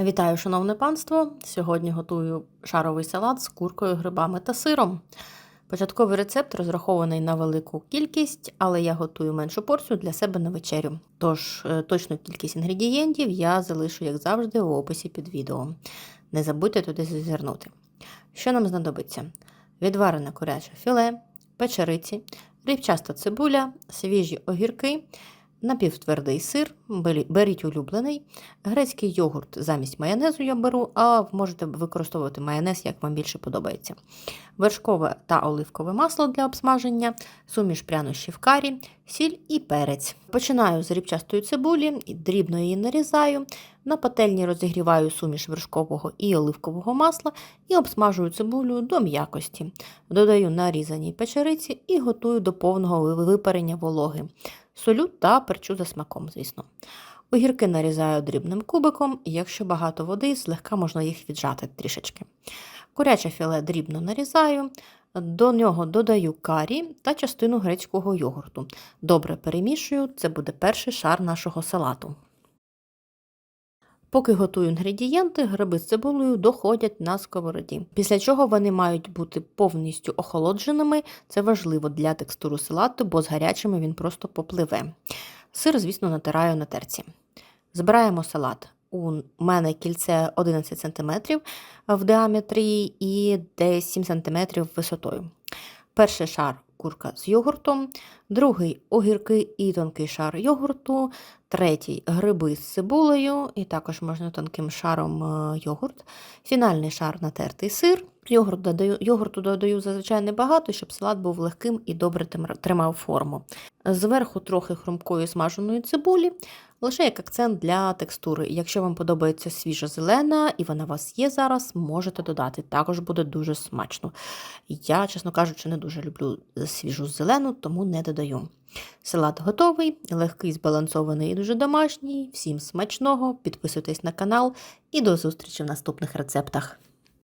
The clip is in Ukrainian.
Вітаю, шановне панство! Сьогодні готую шаровий салат з куркою, грибами та сиром. Початковий рецепт розрахований на велику кількість, але я готую меншу порцію для себе на вечерю. Тож е, точну кількість інгредієнтів я залишу, як завжди, в описі під відео. Не забудьте туди зазирнути. Що нам знадобиться? Відварене куряче філе, печериці, рібчаста цибуля, свіжі огірки, напівтвердий сир, беріть улюблений, грецький йогурт замість майонезу я беру, а можете використовувати майонез, як вам більше подобається. Вершкове та оливкове масло для обсмаження, суміш прянощів карі, сіль і перець. Починаю з рібчастої цибулі, дрібно її нарізаю. На пательні розігріваю суміш вершкового і оливкового масла і обсмажую цибулю до м'якості. Додаю нарізані печериці і готую до повного випарення вологи. Солю та перчу за смаком, звісно. Огірки нарізаю дрібним кубиком, і якщо багато води, злегка можна їх віджати трішечки. Куряче філе дрібно нарізаю, до нього додаю карі та частину грецького йогурту. Добре перемішую, це буде перший шар нашого салату. Поки готую інгредієнти, гриби з цибулею доходять на сковороді. Після чого вони мають бути повністю охолодженими. Це важливо для текстуру салату, бо з гарячими він просто попливе. Сир, звісно, натираю на терці. Збираємо салат. У мене кільце 11 см в діаметрі і десь 7 см висотою. Перший шар курка з йогуртом, другий огірки і тонкий шар йогурту, третій гриби з цибулею, і також можна тонким шаром е, йогурт. Фінальний шар натертий сир. Йогурт додаю, йогурту додаю зазвичай небагато, щоб салат був легким і добре тримав форму. Зверху трохи хрумкої смаженої цибулі, лише як акцент для текстури. Якщо вам подобається свіжа зелена і вона у вас є зараз, можете додати. Також буде дуже смачно. Я, чесно кажучи, не дуже люблю свіжу зелену, тому не додаю. Салат готовий, легкий, збалансований і дуже домашній. Всім смачного, підписуйтесь на канал і до зустрічі в наступних рецептах.